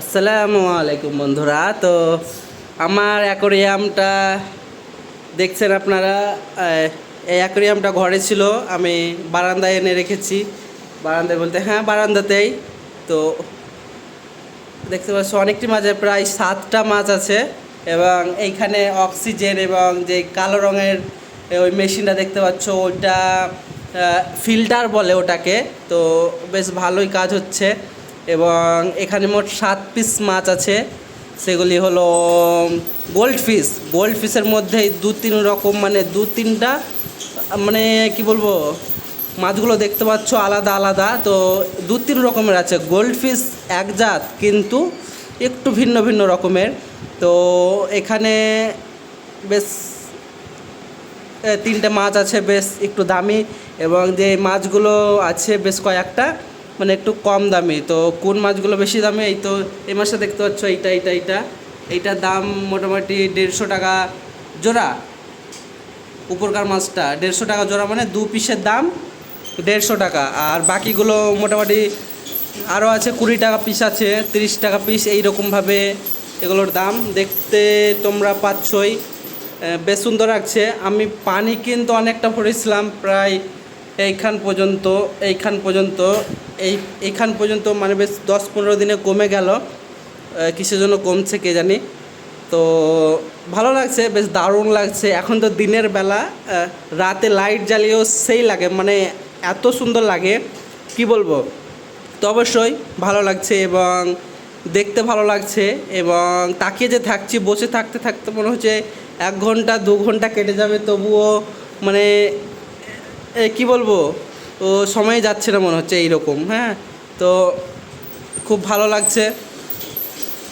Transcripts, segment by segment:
আসসালামু আলাইকুম বন্ধুরা। তো আমার অ্যাকোরিয়ামটা, দেখছেন আপনারা এই অ্যাকোরিয়ামটা ঘরে ছিল, আমি বারান্দায় এনে রেখেছি। বারান্দায় বলতে হ্যাঁ বারান্দাতেই। তো দেখতে পাচ্ছ, অনেকটি মাছ প্রায় সাতটা মাছ আছে, এবং এইখানে অক্সিজেন এবং যে কালো রঙের ওই মেশিনটা দেখতে পাচ্ছ, ওইটা ফিল্টার বলে ওটাকে। তো বেশ ভালোই কাজ হচ্ছে। এবং এখানে মোট সাত পিস মাছ আছে। সেগুলি হলো গোল্ড ফিশ গোল্ড ফিশের মধ্যে দু তিন রকম মানে দু তিনটা মানে কি বলব, মাছগুলো দেখতে পাচ্ছ আলাদা আলাদা। তো দু তিন রকমের আছে। গোল্ড ফিশ এক জাত, কিন্তু একটু ভিন্ন ভিন্ন রকমের। তো এখানে বেশ তিনটে মাছ আছে, বেশ একটু দামি। এবং যে মাছগুলো আছে, বেশ কয়েকটা। মানে একটু কম দামি। তো কোন মাছগুলো বেশি দামি? এই তো এই মাছটা দেখতে পাচ্ছ এইটা এইটা এইটা। এইটার দাম মোটামুটি দেড়শো টাকা জোড়া। উপরকার মাছটা দেড়শো টাকা জোড়া মানে দু পিসের দাম দেড়শো টাকা। আর বাকিগুলো মোটামুটি আরও আছে কুড়ি টাকা পিস আছে, তিরিশ টাকা পিস, এইরকমভাবে এগুলোর দাম। দেখতে তোমরা পাচ্ছই। বেশ সুন্দর লাগছে। আমি পানি কিন্তু অনেকটা ভরেছিলাম প্রায় এইখান পর্যন্ত এইখান পর্যন্ত। এই এইখান পর্যন্ত মানে বেশ দশ পনেরো দিনে কমে গেল। কিসের জন্য কমছে কে জানি। তো ভালো লাগছে, বেশ দারুণ লাগছে। এখন তো দিনের বেলা রাতে লাইট জ্বালিয়েও সেই লাগে মানে এত সুন্দর লাগে। কি বলব? তো অবশ্যই ভালো লাগছে এবং দেখতে ভালো লাগছে এবং তাকিয়ে যে থাকছি, বসে থাকতে থাকতে মনে হচ্ছে এক ঘণ্টা, দু ঘণ্টা কেটে যাবে। তবুও মানে কি বলব? ও সময় যাচ্ছে না মনে হচ্ছে এইরকম হ্যাঁ? তো খুব ভালো লাগছে।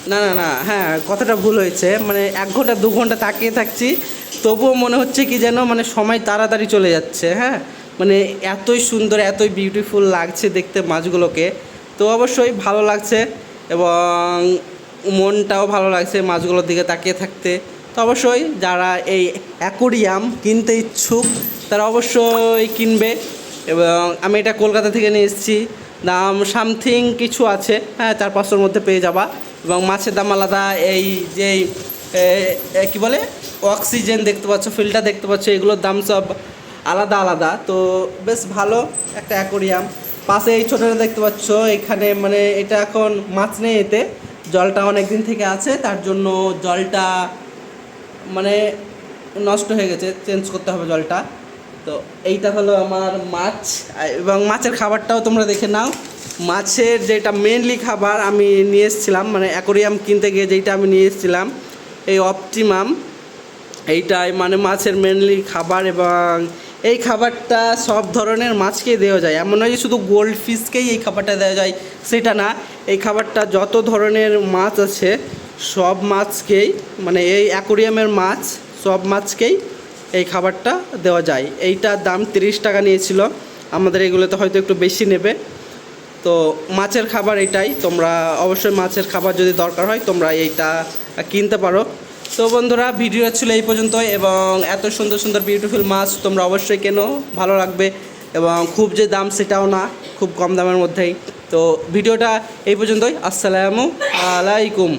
না না না হ্যাঁ কথাটা ভুল হয়েছে। মানে এক ঘণ্টা, দু ঘণ্টা তাকিয়ে থাকছি, তবুও মনে হচ্ছে কি যেন মানে সময় তাড়াতাড়ি চলে যাচ্ছে হ্যাঁ? মানে এতই সুন্দর, এতই বিউটিফুল লাগছে দেখতে মাছগুলোকে। তো অবশ্যই ভালো লাগছে এবং মনটাও ভালো লাগছে মাছগুলোর দিকে তাকিয়ে থাকতে। তো অবশ্যই যারা এই অ্যাকোরিয়াম কিনতে ইচ্ছুক, তারা অবশ্যই কিনবে। এবং আমি এটা কলকাতা থেকে নিয়ে এসেছি। দাম সামথিং কিছু আছে হ্যাঁ চার পাঁচশোর মধ্যে পেয়ে যাবা। এবং মাছের দাম আলাদা, এই যে কি বলে? অক্সিজেন দেখতে পাচ্ছ, ফিল্টার দেখতে পাচ্ছ, এগুলোর দাম সব আলাদা আলাদা। তো বেশ ভালো একটা অ্যাকোরিয়াম। পাশে এই ছোটোটা দেখতে পাচ্ছ, এখানে মানে এটা এখন মাছ নেই এতে। জলটা অনেক দিন থেকে আছে, তার জন্য জলটা মানে নষ্ট হয়ে গেছে, চেঞ্জ করতে হবে জলটা। তো এইটা হলো আমার মাছ, এবং মাছের খাবারটাও তোমরা দেখে নাও। মাছের যেটা মেনলি খাবার আমি নিয়ে এসেছিলাম মানে অ্যাকোরিয়াম কিনতে গিয়ে যেইটা আমি নিয়ে এসেছিলাম, এই অপটিমাম এইটাই মানে মাছের মেনলি খাবার এবং এই খাবারটা সব ধরনের মাছকেই দেওয়া যায়। এমন নয় যে শুধু গোল্ড ফিশকেই এই খাবারটা দেওয়া যায়, সেটা না। এই খাবারটা যত ধরনের মাছ আছে, সব মাছকেই মানে এই অ্যাকোরিয়ামের মাছ, সব মাছকেই এই খাবারটা দেওয়া যায়। এইটার দাম তিরিশ টাকা নিয়েছিল। আমাদের এগুলোতে হয়তো একটু বেশি নেবে। তো মাছের খাবার এটাই। তোমরা অবশ্যই মাছের খাবার যদি দরকার হয়, তোমরা এইটা কিনতে পারো। তো বন্ধুরা, ভিডিও ছিল এই পর্যন্ত এবং এত সুন্দর সুন্দর বিউটিফুল মাছ তোমরা অবশ্যই কেনো। ভালো লাগবে এবং খুব যে দাম সেটাও না, খুব কম দামের মধ্যেই। তো ভিডিওটা এই পর্যন্তই। আসসালামু আলাইকুম।